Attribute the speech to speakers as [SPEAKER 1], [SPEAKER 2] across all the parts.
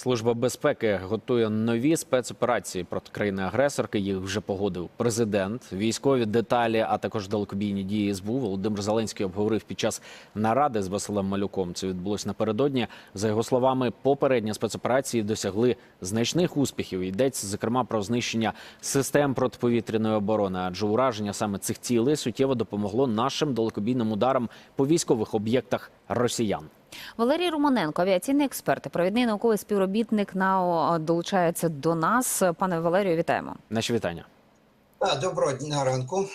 [SPEAKER 1] Служба безпеки готує нові спецоперації проти країни-агресорки. Їх вже погодив президент. Військові деталі, а також далекобійні дії СБУ Володимир Зеленський обговорив під час наради з Василем Малюком. Це відбулось напередодні. За його словами, попередні спецоперації досягли значних успіхів. Йдеться зокрема про знищення систем протиповітряної оборони, адже ураження саме цих цілей суттєво допомогло нашим далекобійним ударам по військових об'єктах росіян.
[SPEAKER 2] Валерій Романенко, авіаційний експерт, провідний науковий співробітник НАО долучається до нас. Пане Валерію, вітаємо.
[SPEAKER 1] Наші вітання.
[SPEAKER 3] Доброго дня ранку.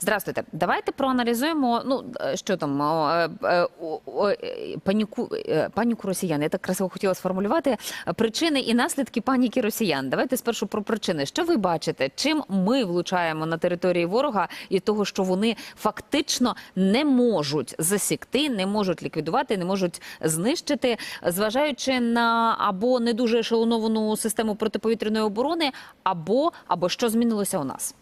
[SPEAKER 2] Здравствуйте. Давайте проаналізуємо. Ну е, що там е, е, паніку паніку росіян. Я так красиво хотіла сформулювати причини і наслідки паніки росіян. Давайте спершу про причини. Що ви бачите? Чим ми влучаємо на території ворога і того, що вони фактично не можуть засікти, не можуть ліквідувати, не можуть знищити, зважаючи на або не дуже ешелоновану систему протиповітряної оборони, або або що змінилося у нас.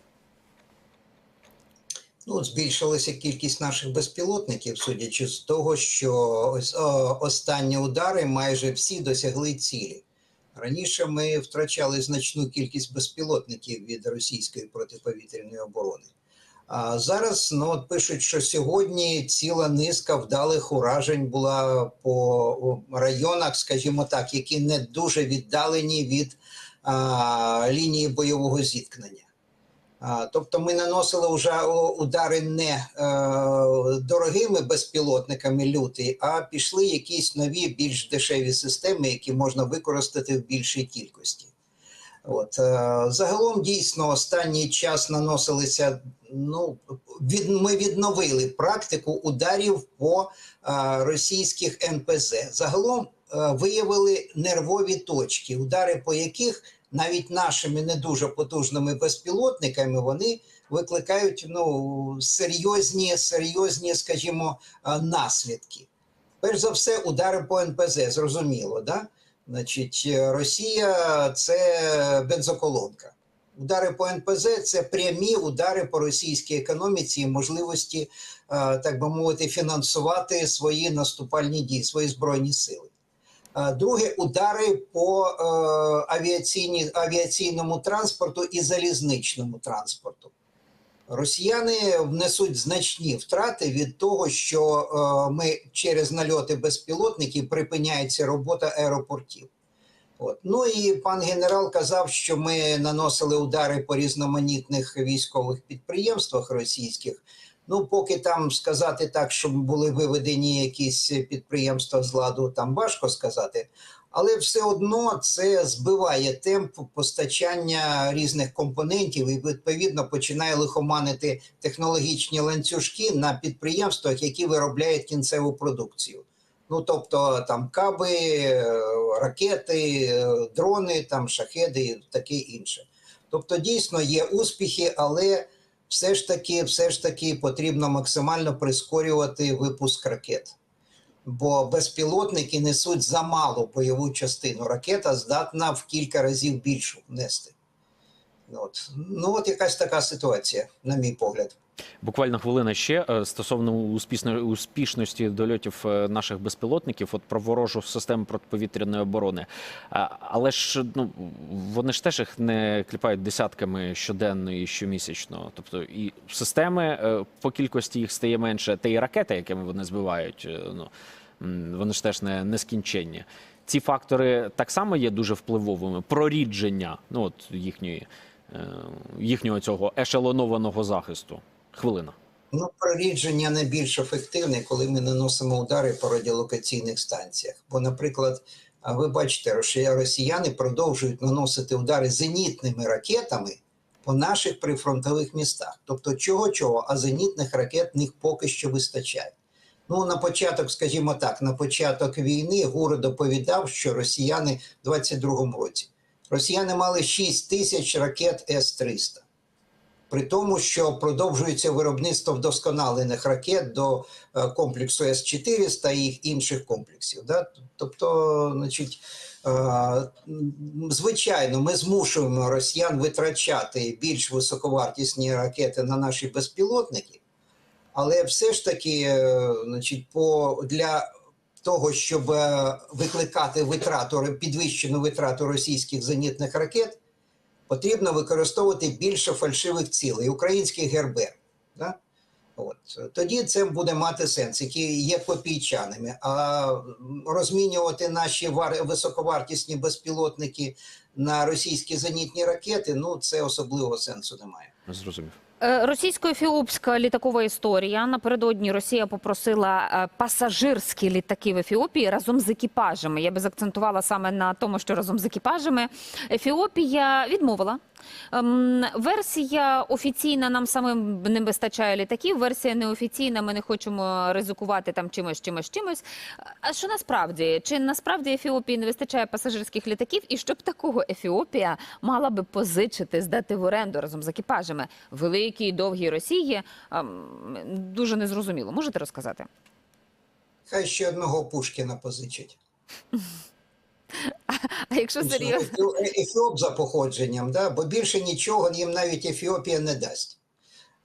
[SPEAKER 3] Ну, збільшилася кількість наших безпілотників, судячи з того, що ось останні удари майже всі досягли цілі. Раніше ми втрачали значну кількість безпілотників від російської протиповітряної оборони. А зараз ну, от пишуть, що сьогодні ціла низка вдалих уражень була по районах, скажімо так, які не дуже віддалені від а, лінії бойового зіткнення. Тобто ми наносили вже удари не е, дорогими безпілотниками люти, а пішли якісь нові, більш дешеві системи, які можна використати в більшій кількості. От е, загалом дійсно останній час наносилися. Ну від ми відновили практику ударів по е, російських НПЗ. Загалом виявили нервові точки, удари по яких навіть нашими не дуже потужними безпілотниками вони викликають ну серйозні, серйозні, скажімо, е, наслідки. Перш за все, удари по НПЗ, зрозуміло, да? Значить, Росія це бензоколонка. Удари по НПЗ це прямі удари по російській економіці і можливості, е, так би мовити, фінансувати свої наступальні дії, свої збройні сили. Друге удари по е, авіаційні, авіаційному транспорту і залізничному транспорту. Росіяни внесуть значні втрати від того, що е, ми через нальоти безпілотників припиняється робота аеропортів. От. Ну і пан генерал казав, що ми наносили удари по різноманітних військових підприємствах російських. Ну, поки там сказати так, щоб були виведені якісь підприємства з ладу, там важко сказати. Але все одно це збиває темп постачання різних компонентів і відповідно починає лихоманити технологічні ланцюжки на підприємствах, які виробляють кінцеву продукцію. Ну тобто там каби, ракети, дрони, там шахеди і таке інше. Тобто, дійсно є успіхи, але все ж таки, все ж таки потрібно максимально прискорювати випуск ракет. Бо безпілотники несуть замалу бойову частину. Ракета здатна в кілька разів більшу нести. От. Ну, от якась така ситуація, на мій погляд.
[SPEAKER 1] Буквально хвилина ще е, стосовно успішно- успішності дольотів е, наших безпілотників, от про ворожу систему протиповітряної оборони. Але ж ну вони ж теж їх не кліпають десятками щоденно і щомісячно. Тобто і системи е, по кількості їх стає менше, та і ракети, якими вони збивають, ну вони ж теж не нескінченні. Ці фактори так само є дуже впливовими. Прорідження, ну от їхньої їхнього цього ешелонованого захисту. Хвилина.
[SPEAKER 3] Ну, прорідження не більш ефективне, коли ми наносимо удари по радіолокаційних станціях. Бо, наприклад, ви бачите, що росіяни продовжують наносити удари зенітними ракетами по наших прифронтових містах. Тобто, чого-чого, а зенітних ракет них поки що вистачає. Ну, на початок, скажімо так, на початок війни ГУР доповідав, що росіяни в 22-му році росіяни мали 6 тисяч ракет С-300 при тому, що продовжується виробництво вдосконалених ракет до е, комплексу С-400 і їх інших комплексів. Да? Тобто, значить, е, звичайно, ми змушуємо росіян витрачати більш високовартісні ракети на наші безпілотники, але все ж таки, е, значить, по для того, щоб е, викликати витрату, підвищену витрату російських зенітних ракет, потрібно використовувати більше фальшивих цілей, українських ГРБ. Да? От. Тоді це буде мати сенс, які є копійчаними. А розмінювати наші вар... високовартісні безпілотники на російські зенітні ракети, ну це особливого сенсу немає.
[SPEAKER 1] Зрозумів.
[SPEAKER 2] Е, Російсько-ефіопська літакова історія. Напередодні Росія попросила е, пасажирські літаки в Ефіопії разом з екіпажами. Я би закцентувала саме на тому, що разом з екіпажами Ефіопія відмовила. Ем, Версія офіційна нам самим не вистачає літаків. Версія неофіційна. Ми не хочемо ризикувати там чимось, чимось, чимось. А що насправді? Чи насправді Ефіопії не вистачає пасажирських літаків? І щоб такого Ефіопія мала би позичити, здати в оренду разом з екіпажами великій довгій Росії? Дуже незрозуміло. Можете розказати?
[SPEAKER 3] Хай ще одного Пушкіна позичать.
[SPEAKER 2] А якщо серйозно?
[SPEAKER 3] Ефі- Ефіоп за походженням, да? бо більше нічого їм навіть Ефіопія не дасть.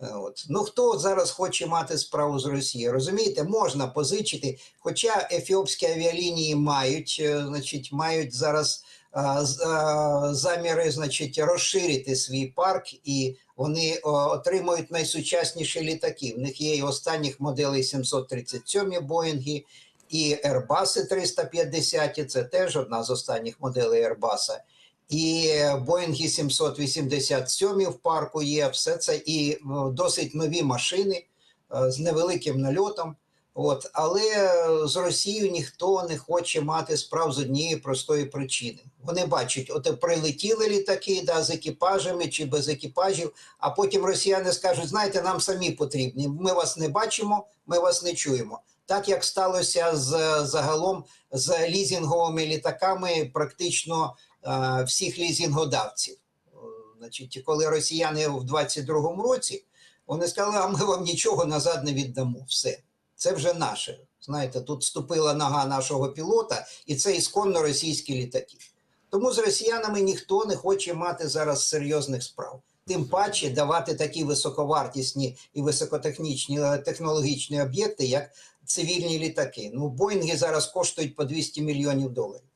[SPEAKER 3] Е, От. Ну хто зараз хоче мати справу з Росією? Розумієте, можна позичити, хоча ефіопські авіалінії мають, е, значить, мають зараз а, а, заміри значить, розширити свій парк, і вони о, отримують найсучасніші літаки. В них є і останніх моделей 737 Боїнги, і Airbus 350, це теж одна з останніх моделей Airbus. І Боїнги 787 в парку є, все це і досить нові машини е, з невеликим нальотом. От, але з Росією ніхто не хоче мати справ з однієї простої причини. Вони бачать, от прилетіли літаки да, з екіпажами чи без екіпажів, а потім росіяни скажуть: знаєте, нам самі потрібні. Ми вас не бачимо, ми вас не чуємо. Так як сталося з загалом з лізінговими літаками, практично всіх лізінгодавців. Е, Значить, коли росіяни в 22-му році вони сказали, а ми вам нічого назад не віддамо. Все, це вже наше. Знаєте, тут ступила нога нашого пілота, і це ісконно російські літаки. Тому з росіянами ніхто не хоче мати зараз серйозних справ. Тим паче давати такі високовартісні і високотехнічні е, технологічні об'єкти, як цивільні літаки. Ну, Боїнги зараз коштують по 200 мільйонів доларів.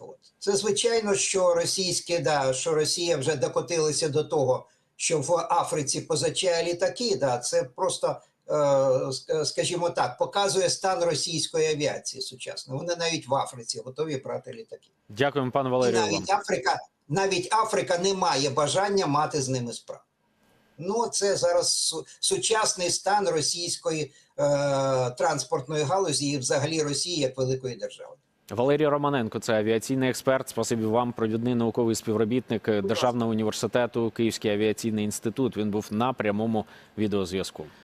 [SPEAKER 3] От. Це звичайно, що російське, да, що Росія вже докотилася до того, що в Африці позичає літаки. Да, це просто, е, скажімо так, показує стан російської авіації сучасної. Вони навіть в Африці готові брати літаки.
[SPEAKER 1] Дякуємо, пане
[SPEAKER 3] І
[SPEAKER 1] Валерію. Вам.
[SPEAKER 3] навіть Африка, навіть Африка не має бажання мати з ними справу. Ну, це зараз сучасний стан російської е, транспортної галузі і взагалі Росії як великої держави.
[SPEAKER 1] Валерій Романенко, це авіаційний експерт. Спасибі вам, провідний науковий співробітник Державного університету Київський авіаційний інститут. Він був на прямому відеозв'язку.